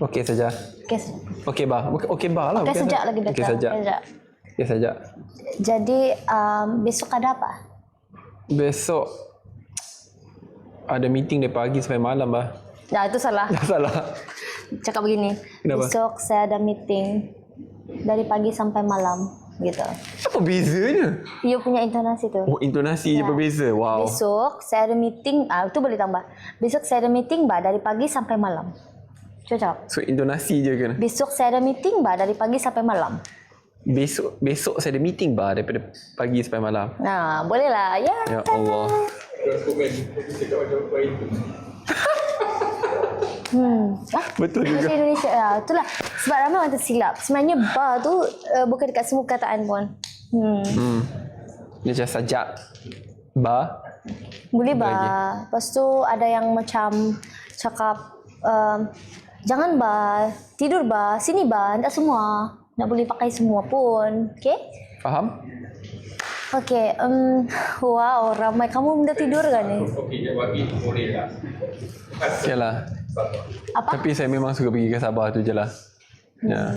Okey saja. Okey. Okey bah. Okey bah lah. Okey sejak lagi dekat. Okey saja. Okey, saja. Jadi um, besok ada apa? Besok ada meeting dari pagi sampai malam bah. Nah itu salah. Dah salah. Cakap begini. Kenapa? Besok saya ada meeting dari pagi sampai malam gitu. Apa bezanya? You punya intonasi tu. Oh, intonasi je berbeza. Wow. Besok saya ada meeting, ah itu boleh tambah. Besok saya ada meeting bah dari pagi sampai malam. Cocok. So intonasi je kan. Besok saya ada meeting bah dari pagi sampai malam. Besok besok saya ada meeting bah daripada pagi sampai malam. Nah, boleh lah. Ya. Ya Allah. Hmm. Ah, Betul juga. bahasa Indonesia. Ya, itulah. Sebab ramai orang tersilap. Sebenarnya bar tu uh, bukan dekat semua perkataan pun. Hmm. Hmm. Dia macam sajak. Ba. Boleh bar. Lepas tu ada yang macam cakap um, jangan bar, tidur bar, sini bar, tak semua. Tak boleh pakai semua pun. Okay? Faham? Okay. Um, wow, ramai kamu dah tidur kan ni? Yalah. Apa? Tapi saya memang suka pergi ke Sabah tu je lah. Ya.